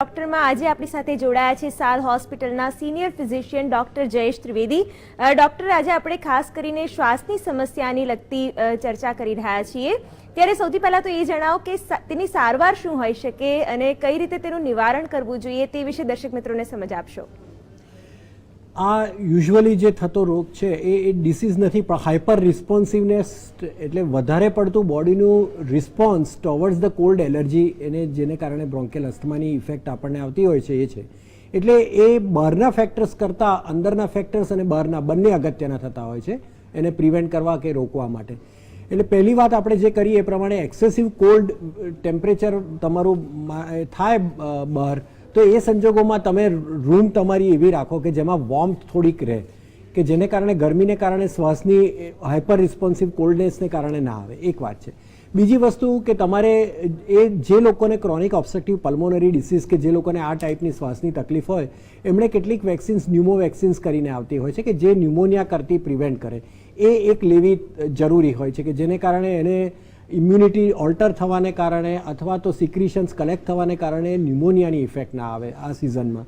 ડોક્ટરમાં આજે આપણી સાથે જોડાયા છે સાલ હોસ્પિટલના senior physician doctor Jayesh Trivedi. Doctor, આજે આપણે ખાસ કરીને શ્વાસની સમસ્યાની લગતી ચર્ચા કરી રહ્યા છીએ. ત્યારે સૌથી પહેલાં તો એ જણાવો કે તેની સારવાર શું હોઈ શકે અને કઈ રીતે તેનું નિવારણ કરવું જોઈએ તે વિશે દર્શક મિત્રોને સમજ આપશો. આ યુઝ્યુઅલી જે થતો રોગ છે, એ એ ડિસીઝ નથી, પણ હાઇપર રિસ્પોન્સિવનેસ એટલે વધારે પડતું બોડીનું response towards the cold allergy એને, જેને કારણે બ્રોન્કેલ અસ્થમાની ઇફેક્ટ આપણને આવતી હોય છે, એ છે. એટલે એ બહારના ફેક્ટર્સ કરતાં અંદરના ફેક્ટર્સ અને બહારના બંને અગત્યના થતા હોય છે, એને પ્રિવેન્ટ કરવા કે રોકવા માટે. એટલે પહેલી વાત આપણે જે કરીએ એ પ્રમાણે એક્સેસિવ કોલ્ડ ટેમ્પરેચર તમારું થાય બહાર તો એ સંજોગોમાં તમે રૂમ તમારી એવી રાખો કે જેમાં વોર્મ થોડીક રહે, કે જેને કારણે ગરમીને કારણે શ્વાસની હાઇપર રિસ્પોન્સિવ કોલ્ડનેસને કારણે ના આવે. એક વાત છે. બીજી વસ્તુ કે તમારે એ જે લોકોને ક્રોનિક ઓબ્સ્ટ્રક્ટિવ પલ્મોનરી ડિસીઝ કે જે લોકોને આ ટાઈપની શ્વાસની તકલીફ હોય, એમણે કેટલીક વેક્સિન્સ ન્યુમો વેક્સિન્સ કરીને આવતી હોય છે કે જે ન્યુમોનિયા કરતી પ્રિવેન્ટ કરે. એ એક લેવી જરૂરી હોય છે કે જેને કારણે એને ઇમ્યુનિટી ઓલ્ટર થવાને કારણે અથવા તો સિક્રિશન્સ કલેક્ટ થવાને કારણે ન્યુમોનિયાની ઇફેક્ટ ના આવે આ સિઝનમાં.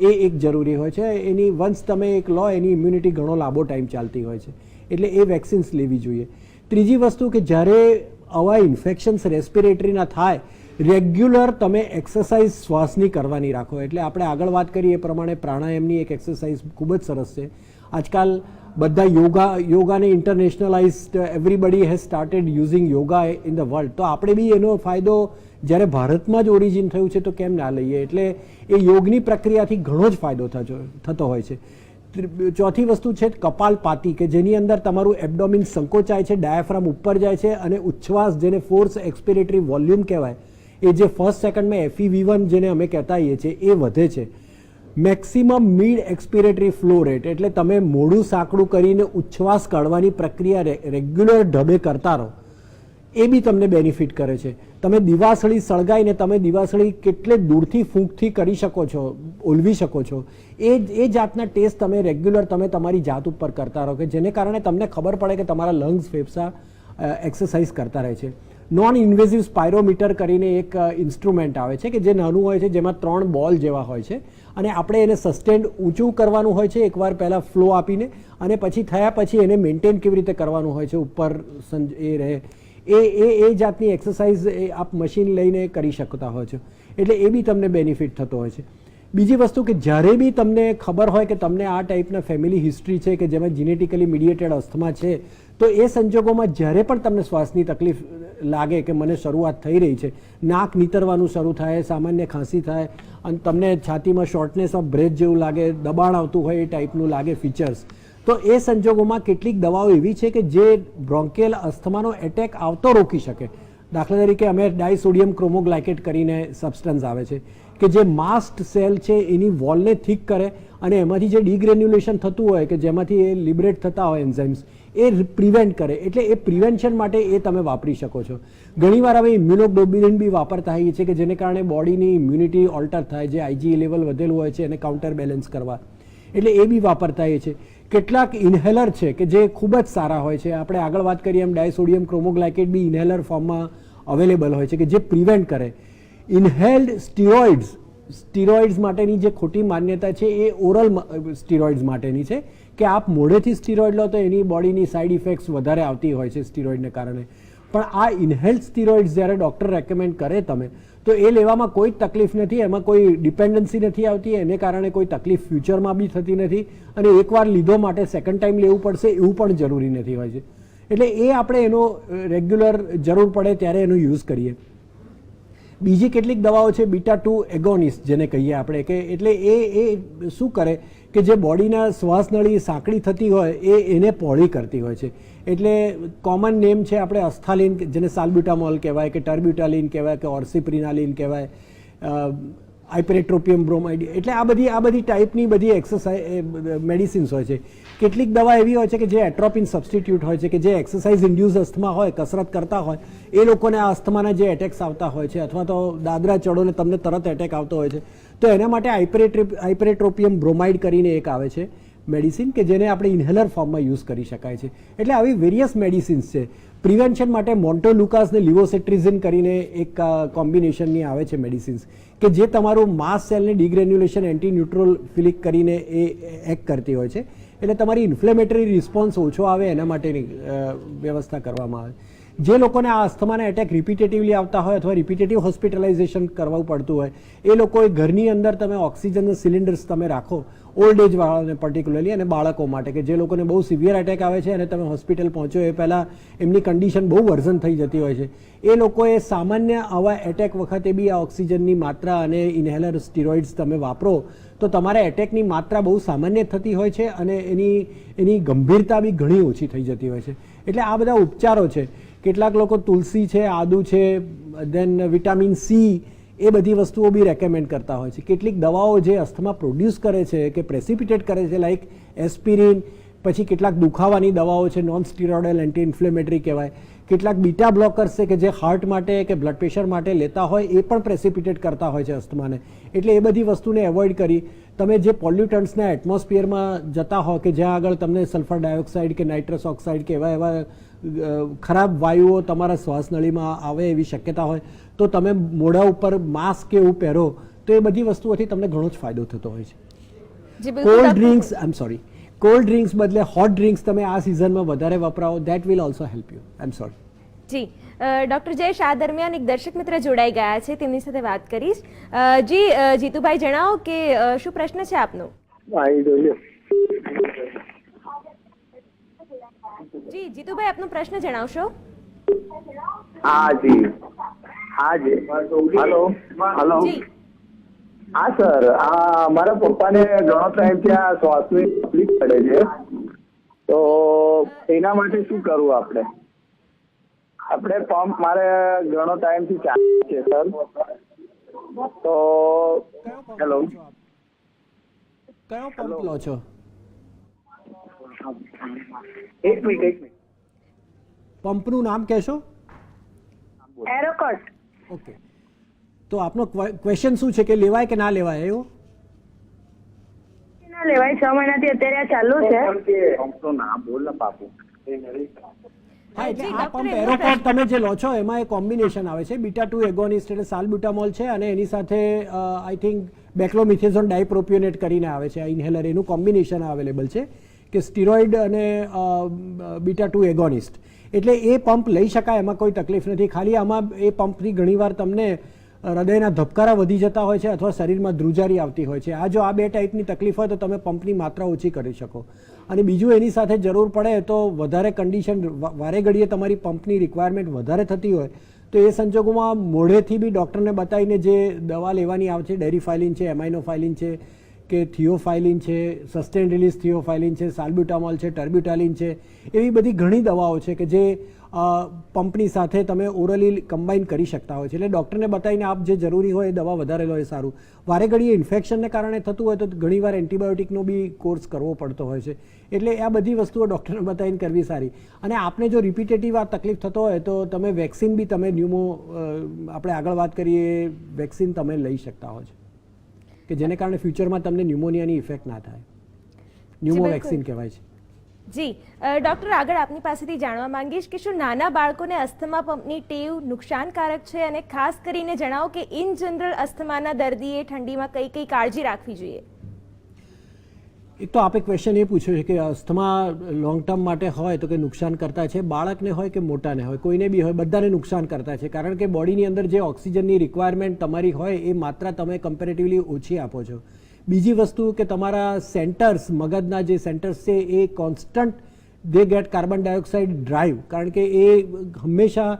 એ એક જરૂરી હોય છે. એની વન્સ તમે એક લો, એની ઇમ્યુનિટી ઘણો લાંબો ટાઈમ ચાલતી હોય છે. એટલે એ વેક્સિન્સ લેવી જોઈએ. ત્રીજી વસ્તુ કે જ્યારે આવા ઇન્ફેક્શન્સ રેસ્પિરેટરીના થાય, રેગ્યુલર તમે એક્સરસાઇઝ શ્વાસની કરવાની રાખો. એટલે આપણે આગળ વાત કરીએ એ પ્રમાણે પ્રાણાયામની એક એક્સરસાઇઝ ખૂબ જ સરસ છે. આજકાલ બધા yoga, યોગાને internationalize everybody has started using yoga in the world તો આપણે બી એનો ફાયદો જ્યારે ભારતમાં જ ઓરિજિન થયું છે તો કેમ ના લઈએ? એટલે એ યોગની પ્રક્રિયાથી ઘણો જ ફાયદો થતો થતો હોય છે. ચોથી વસ્તુ છે કપાલપાતી, કે જેની અંદર તમારું એબડોમિન સંકોચાય છે ડાયાફ્રામ ઉપર જાય છે અને ઉચ્છવાસ જેને ફોર્સ એક્સપિરેટરી વોલ્યુમ કહેવાય, એ જે ફર્સ્ટ સેકન્ડમાં એફઈ વન જેને અમે કહેતા છીએ, એ વધે છે. Maximum mid expiratory flow rate, એટલે તમે મોઢું સાંકડું કરીને ઉચ્છવાસ કાઢવાની પ્રક્રિયા રેગ્યુલર ઢબે કરતા રહો. એ બી તમને બેનિફિટ કરે છે. તમે દિવાસળી સળગાઈને તમે દિવાસળી કેટલે દૂરથી ફૂંકથી કરી શકો છો, ઓલવી શકો છો. એ એ જાતના ટેસ્ટ તમે રેગ્યુલર તમે તમારી જાત ઉપર કરતા રહો કે જેને કારણે તમને ખબર પડે કે તમારા લંગ્સ ફેફસા એક્સરસાઇઝ કરતા રહે છે. નોન ઇન્વેઝિવ સ્પાયરોમીટર કરીને એક ઇન્સ્ટ્રુમેન્ટ આવે છે કે જે નાનું હોય છે, જેમાં ત્રણ બોલ જેવા હોય છે. અને આપણે એને સસ્ટેન્ડ ઊંચું કરવાનું હોય છે, એકવાર પહેલાં ફ્લો આપીને અને પછી થયા પછી એને મેન્ટેન કેવી રીતે કરવાનું હોય છે, ઉપર સંજ, એ રહે. એ એ એ જાતની એક્સરસાઇઝ આપ મશીન લઈને કરી શકતા હોય છે. એટલે એ બી તમને બેનિફિટ થતો હોય છે. બીજી વસ્તુ કે જ્યારે બી તમને ખબર હોય કે તમને આ ટાઈપના ફેમિલી હિસ્ટ્રી છે કે જેમાં જીનેટિકલી મીડિયેટેડ અસ્થમા છે, તો એ સંજોગોમાં જ્યારે પણ તમને શ્વાસની તકલીફ લાગે કે મને શરૂઆત થઈ રહી છે, નાક નીતરવાનું શરૂ થાય, સામાન્ય ખાંસી થાય, અને તમને છાતીમાં શોર્ટનેસ ઓફ બ્રેથ જેવું લાગે, દબાણ આવતું હોય એ ટાઈપનું લાગે ફીચર્સ તો એ સંજોગોમાં કેટલીક દવાઓ એવી છે કે જે બ્રોન્કેલ અસ્થમાનો એટેક આવતો રોકી શકે. દાખલા તરીકે અમે ડાયસોડિયમ ક્રોમોગ્લાઇકેટ કરીને સબસ્ટન્સ આવે છે કે જે માસ્ટ સેલ છે એની વોલને થીક કરે અને એમાંથી જે ડિગ્રેન્યુલેશન થતું હોય કે જેમાંથી એ લિબરેટ થતા હોય એન્ઝાઇમ્સ એ પ્રિવેન્ટ કરે. એટલે એ પ્રિવેન્શન માટે એ તમે વાપરી શકો છો. ઘણીવાર હવે ઇમ્યુનોગ્લોબ્યુલિન બી વાપરતા હોઈએ છીએ કે જેને કારણે બોડીની ઇમ્યુનિટી ઓલ્ટર થાય, જે આઈજી લેવલ વધેલું હોય છે, એને કાઉન્ટર બેલેન્સ કરવા. એટલે એ બી વાપરતા હોઈએ છીએ. કેટલાક ઇન્હેલર છે કે જે ખૂબ જ સારા હોય છે. આપણે આગળ વાત કરીએ એમ ડાયસોડિયમ ક્રોમોગ્લાઇકેટ બી ઇન્હેલર ફોર્મમાં અવેલેબલ હોય છે કે જે પ્રિવેન્ટ કરે. ઇન્હેલ્ડ સ્ટીરોઇડ્સ સ્ટીરોઇડ્સ માટેની જે ખોટી માન્યતા છે એ ઓરલ સ્ટીરોઇડ્સ માટેની છે કે આપ મોઢેથી સ્ટીરોઇડ લો તો એની બોડીની સાઇડ ઇફેક્ટ્સ વધારે આવતી હોય છે સ્ટીરોઇડને કારણે. પણ આ ઇન્હેલ્ડ સ્ટીરોઇડ્સ જ્યારે ડૉક્ટર રેકમેન્ડ કરે તમે તો એ લેવામાં કોઈ તકલીફ નથી, એમાં કોઈ ડિપેન્ડન્સી નથી આવતી, એને કારણે કોઈ તકલીફ ફ્યુચરમાં બી થતી નથી અને એકવાર લીધો માટે સેકન્ડ ટાઈમ લેવું પડશે એવું પણ જરૂરી નથી હોય છે. એટલે એ આપણે એનો રેગ્યુલર જરૂર પડે ત્યારે એનો યુઝ કરીએ. બીજી કેટલીક દવાઓ છે, બીટા ટુ એગોનિસ જેને કહીએ આપણે, કે એટલે એ એ શું કરે કે જે બોડીના શ્વાસનળી સાંકડી થતી હોય, એ એને પહોળી કરતી હોય છે. એટલે કોમન નેમ છે આપણે અસ્થાલિન જેને સાલ્બ્યુટામોલ કહેવાય કે ટર્બ્યુટાલિન કહેવાય કે ઓર્સિપ્રિનાલિન કહેવાય આઇપરેટ્રોપિયમ બ્રોમાઇડ, એટલે આ બધી આ બધી ટાઈપની બધી એક્સરસાઇઝ મેડિસિન્સ હોય છે. કેટલીક દવા એવી હોય છે કે જે એટ્રોપિન સબસ્ટિટ્યૂટ હોય છે કે જે એક્સરસાઇઝ ઇન્ડ્યુસ અસ્થમા હોય, કસરત કરતા હોય, એ લોકોને આ અસ્થમાના જે એટેક્સ આવતા હોય છે અથવા તો દાદરા ચડોને તમને તરત એટેક આવતો હોય છે, તો એના માટે આઇપરેટ્રિપ, આઇપરેટ્રોપિયમ બ્રોમાઇડ કરીને એક આવે છે. મેડિસિન કે જેને આપણે ઇન્હેલર ફોર્મમાં યુઝ કરી શકાય છે. એટલે આવી વેરિયસ મેડિસિન્સ છે. પ્રિવેન્શન માટે મોન્ટોલુકાસ ને લિવોસેટ્રિઝિન કરીને એક કોમ્બિનેશનની આવે છે મેડિસિન્સ કે જે તમારું માસ સેલને ડિગ્રેન્યુલેશન એન્ટી ન્યુટ્રોફિલિક કરીને એ એક્ટ કરતી હોય છે. એટલે તમારી ઇન્ફ્લેમેટરી રિસ્પોન્સ ઓછો આવે એના માટેની વ્યવસ્થા કરવામાં આવે. જે લોકોને આ અસ્થમાના એટેક રિપીટેટિવલી આવતા હોય અથવા રિપીટેટિવ હોસ્પિટલાઇઝેશન કરવું પડતું હોય, એ લોકોએ ઘરની અંદર તમે ઓક્સિજનના સિલિન્ડર્સ તમે રાખો ઓલ્ડ એજ વાળાને પર્ટિક્યુલરલી અને બાળકો માટે, કે જે લોકોને બહુ સિવિયર એટેક આવે છે અને તમે હોસ્પિટલ પહોંચો એ પહેલાં એમની કન્ડિશન બહુ વર્ઝન થઈ જતી હોય છે. એ લોકોએ સામાન્ય આવા એટેક વખતે બી આ ઓક્સિજનની માત્રા અને ઇન્હેલર સ્ટીરોઇડ્સ તમે વાપરો, તો તમારે એટેકની માત્રા બહુ સામાન્ય થતી હોય છે અને એની એની ગંભીરતા બી ઘણી ઓછી થઈ જતી હોય છે. એટલે આ બધા ઉપચારો છે. કેટલાક લોકો તુલસી છે, આદુ છે દેન વિટામિન સી એ બધી વસ્તુઓ બી રેકમેન્ડ કરતા હોય છે. કેટલીક દવાઓ જે અસ્થમા પ્રોડ્યુસ કરે છે, કે પ્રેસિપિટેટ કરે છે લાઈક એસ્પિરિન પછી કેટલાક દુખાવાની દવાઓ છે નોન સ્ટીરોઇડલ એન્ટી ઇન્ફ્લેમેટરી કહેવાય. કેટલાક બીટા બ્લોકર્સ છે, કે જે હાર્ટ માટે, કે બ્લડ પ્રેશર માટે લેતા હોય, એ પણ પ્રેસિપિટેટ કરતા હોય છે અસ્થમાને. એટલે એ બધી વસ્તુને એવોઇડ કરી. તમે જે પોલ્યુટન્ટ્સના એટમોસ્ફિયરમાં જતા હો, કે જ્યાં આગળ તમને સલ્ફર ડાયોક્સાઇડ કે નાઇટ્રસ ઓક્સાઇડ કે એવા એવા ખરાબ વાયુઓ તમારા શ્વાસનળીમાં આવે એવી શક્યતા હોય તો તમે મોઢા ઉપર માસ્ક કે એવું પહેરો તો એ બધી વસ્તુઓથી તમને ઘણો જ ફાયદો થતો હોય છે. Cold. Drinks I am sorry cold drinks બદલે હોટ ડ્રિંક્સ તમે આ સિઝનમાં વધારે વપરાવો that will also help you I am sorry ji doctor Jayesh આ દરમિયાન એક દર્શક મિત્ર જોડાઈ ગયા છે તેમની સાથે વાત કરીશ. જી જીતુભાઈ જણાવો કે શું પ્રશ્ન છે આપનો? જી જીતુભાઈ આપનો પ્રશ્ન જણાવશો? હા જી. હા જી. હલો. હલો. જી. હા સર. આ મારા પપ્પાને ઘણો ટાઈમથી આ શ્વાસની તકલીફ પડે છે. તો એના માટે શું કરવું આપણે? આપણે પંપ મારે ઘણો ટાઈમથી ચાલે છે સર. તો હેલો. કયો પંપ લો છો? એક મિનિટ એક મિનિટ. પંપનું નામ કહેશો? એરોકોટ. ઓકે. તો આપનો ક્વેશ્ચન શું છે કે લેવાય કે ના લેવાય એવું? ના લેવાય છ મહિનાથી અત્યારે આ ચાલુ છે. પંપનું નામ બોલ ને બાપુ. હા એટલે આ પંપ એરોકોટ તમે જે લો છો એમાં એ કોમ્બિનેશન આવે છે. બીટા ટુ એગોનિસ્ટ એટલે સાલબ્યુટામોલ છે અને એની સાથે આઈ થિંક બેક્લોમિથેઝોન ડાયપ્રોપિયોનેટ કરીને આવે છે. આ ઇન્હેલર એનું કોમ્બિનેશન અવેલેબલ છે. કે સ્ટીરોઇડ અને બીટા ટુ એગોનિસ્ટ. એટલે એ પંપ લઈ શકાય, એમાં કોઈ તકલીફ નથી. ખાલી આમાં એ પંપની ઘણીવાર તમને હૃદયના ધબકારા વધી જતા હોય છે અથવા શરીરમાં ધ્રુજારી આવતી હોય છે. આ જો આ બે ટાઈપની તકલીફ હોય તો તમે પંપની માત્રા ઓછી કરી શકો. અને બીજું એની સાથે જરૂર પડે તો વધારે કન્ડિશન વારે ઘડીએ તમારી પંપની રિક્વાયરમેન્ટ વધારે થતી હોય, તો એ સંજોગોમાં મોઢેથી બી ડૉક્ટરને બતાવીને જે દવા લેવાની આવે છે, ડેરીફાઇલિન છે, એમાઇનોફાઇલિન છે કે થિયોફાઇલિન છે સસ્ટેન્ડ રિલીઝ થિયોફાઇલિન છે, સાલ્બ્યુટામોલ છે ટર્બ્યુટાલિન છે, એવી બધી ઘણી દવાઓ છે કે જે પંપની સાથે તમે ઓરલી કમ્બાઈન કરી શકતા હોય છે. એટલે ડૉક્ટરને બતાવીને આપ જે જરૂરી હોય એ દવા વધારે લો એ સારું. વારે ઘડીએ ઇન્ફેક્શનને કારણે થતું હોય તો ઘણીવાર એન્ટીબાયોટિકનો બી કોર્સ કરવો પડતો હોય છે. એટલે આ બધી વસ્તુઓ ડૉક્ટરને બતાવીને કરવી સારી. અને આપને જો રિપીટેટિવ આ તકલીફ થતો હોય તો તમે વેક્સિન બી તમે ન્યુમો આપણે આગળ વાત કરીએ, વેક્સિન તમે લઈ શકતા હો છો. કે જેને કારણે ફ્યુચરમાં તમને ન્યુમોનિયાની ઇફેક્ટ ના થાય. ન્યુમો વેક્સિન કહેવાય છે. જી ડૉક્ટર આગળ આપની પાસેથી જાણવા માંગીશ કે શું નાના બાળકોને અસ્થમા પંપની ટેવ નુકસાનકારક છે? અને ખાસ કરીને જણાવો કે ઇન જનરલ અસ્થમાના દર્દીએ ઠંડીમાં કઈ કઈ કાળજી રાખવી જોઈએ? એક તો આપે ક્વેશ્ચન એ પૂછ્યો છે કે અસ્થમા લોંગ ટર્મ માટે હોય તો કે નુકસાન કરતા છે, બાળકને હોય કે મોટાને હોય, કોઈને બી હોય, બધાને નુકસાન કરતા છે. કારણ કે બોડીની અંદર જે ઓક્સિજનની રિક્વાયરમેન્ટ તમારી હોય એ માત્રા તમે કમ્પેરેટિવલી ઓછી આપો છો. બીજી વસ્તુ કે તમારા સેન્ટર્સ મગજના જે સેન્ટર્સ છે એ constant they get carbon dioxide drive કારણ કે એ હંમેશા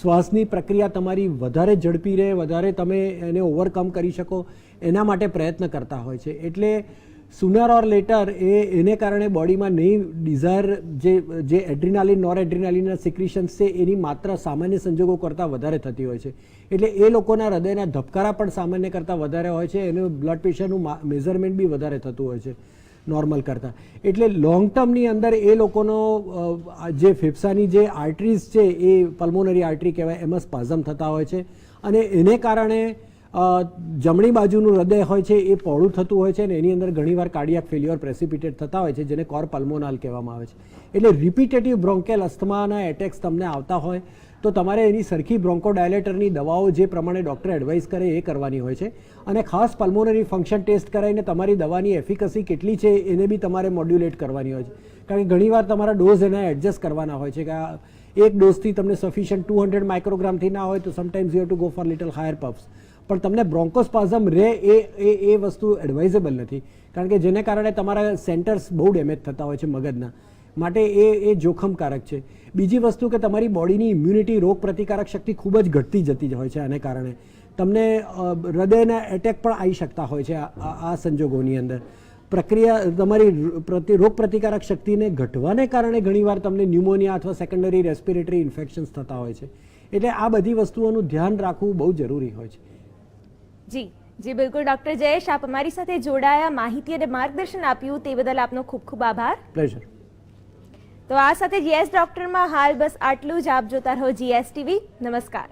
શ્વાસની પ્રક્રિયા તમારી વધારે ઝડપી રહે, વધારે તમે એને ઓવરકમ કરી શકો, એના માટે પ્રયત્ન કરતા હોય છે. એટલે સુનર ઓર લેટર એ એને કારણે બોડીમાં નહીં ડિઝાયર જે જે એડ્રિનાલિન નોર એડ્રિનાલિનના સિક્રિશન્સ છે, એની માત્રા સામાન્ય સંજોગો કરતાં વધારે થતી હોય છે. એટલે એ લોકોના હૃદયના ધબકારા પણ સામાન્ય કરતાં વધારે હોય છે, એનું બ્લડ પ્રેશરનું મેઝરમેન્ટ બી વધારે થતું હોય છે નોર્મલ કરતાં. એટલે લોંગ ટર્મની અંદર એ લોકોનો જે ફેફસાની જે આર્ટરીઝ છે, એ પલ્મોનરી આર્ટરી કહેવાય, એમાં સ્પાઝમ થતા હોય છે. અને એને કારણે જમણી બાજુનું હૃદય હોય છે એ પહોળું થતું હોય છે અને એની અંદર ઘણીવાર કાર્ડિયાક ફેલ્યોર પ્રેસિપિટેટ થતા હોય છે, જેને કોર પલ્મોનાલ કહેવામાં આવે છે. એટલે રિપીટેટિવ બ્રોન્કેલ અસ્થમાના એટેક્સ તમને આવતા હોય તો તમારે એની સરખી બ્રોન્કોડાયલેટરની દવાઓ જે પ્રમાણે ડૉક્ટર એડવાઇસ કરે એ કરવાની હોય છે. અને ખાસ પલ્મોનરી ફંક્શન ટેસ્ટ કરાવીને તમારી દવાની એફિકસી કેટલી છે એને બી તમારે મોડ્યુલેટ કરવાની હોય છે. કારણ કે ઘણીવાર તમારા ડોઝ એના એડજસ્ટ કરવાના હોય છે કે એક ડોઝથી તમને સફિશિયન્ટ ટુ હંડ્રેડ માઇક્રોગ્રામથી ના હોય તો sometimes you to go for little higher puffs પણ તમને બ્રોન્કોસ્પાઝમ રહે એ એ એ વસ્તુ એડવાઇઝેબલ નથી. કારણ કે જેને કારણે તમારા સેન્ટર્સ બહુ ડેમેજ થતા હોય છે મગજના. માટે એ એ જોખમકારક છે. બીજી વસ્તુ કે તમારી બોડીની ઇમ્યુનિટી રોગ પ્રતિકારક શક્તિ ખૂબ જ ઘટતી જતી હોય છે આને કારણે. તમને હૃદયના એટેક પણ આવી શકતા હોય છે આ સંજોગોની અંદર. પ્રક્રિયા, તમારી પ્રતિ રોગ પ્રતિકારક શક્તિને ઘટવાને કારણે ઘણીવાર તમને ન્યુમોનિયા અથવા સેકન્ડરી રેસ્પિરેટરી ઇન્ફેક્શન્સ થતા હોય છે. એટલે આ બધી વસ્તુઓનું ધ્યાન રાખવું બહુ જરૂરી હોય છે. જી જી બિલકુલ. ડોક્ટર જયેશ આપ અમારી સાથે જોડાયા માહિતી અને માર્ગદર્શન આપ્યું. તે બદલ આપનો ખૂબ ખૂબ આભાર. પ્લેઝર તો આ સાથે જીએસ ડોક્ટરમાં હાલ બસ આટલું જ. આપ જોતા રહો જીએસ ટીવી. નમસ્કાર.